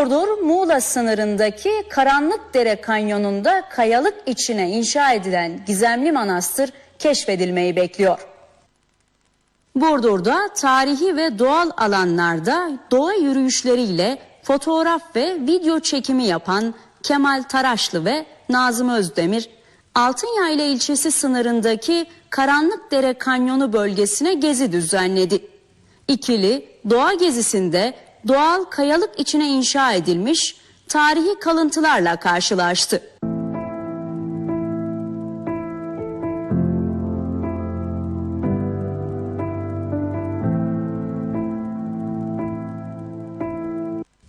Burdur, Muğla sınırındaki Karanlıkdere Kanyonu'nda kayalık içine inşa edilen gizemli manastır keşfedilmeyi bekliyor. Burdur'da tarihi ve doğal alanlarda doğa yürüyüşleriyle fotoğraf ve video çekimi yapan Kemal Taraşlı ve Nazım Özdemir, Altınyayla ilçesi sınırındaki Karanlıkdere Kanyonu bölgesine gezi düzenledi. İkili doğa gezisinde doğal kayalık içine inşa edilmiş tarihi kalıntılarla karşılaştı.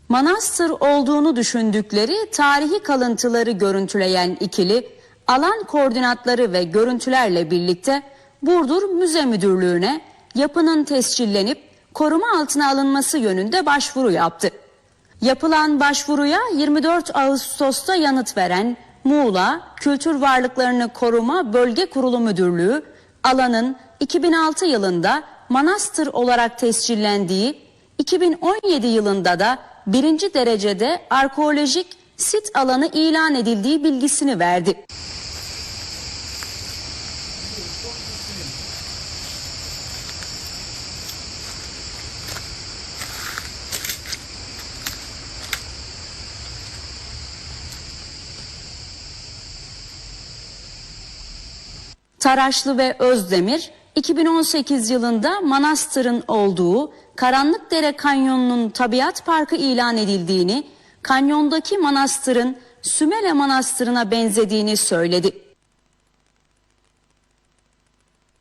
Manastır olduğunu düşündükleri tarihi kalıntıları görüntüleyen ikili alan koordinatları ve görüntülerle birlikte Burdur Müze Müdürlüğü'ne yapının tescillenip koruma altına alınması yönünde başvuru yaptı. Yapılan başvuruya 24 Ağustos'ta yanıt veren Muğla Kültür Varlıklarını Koruma Bölge Kurulu Müdürlüğü alanın 2006 yılında manastır olarak tescillendiği 2017 yılında da birinci derecede arkeolojik sit alanı ilan edildiği bilgisini verdi. Taraşlı ve Özdemir 2018 yılında manastırın olduğu Karanlıkdere Kanyonu'nun tabiat parkı ilan edildiğini, kanyondaki manastırın Sümele Manastırı'na benzediğini söyledi.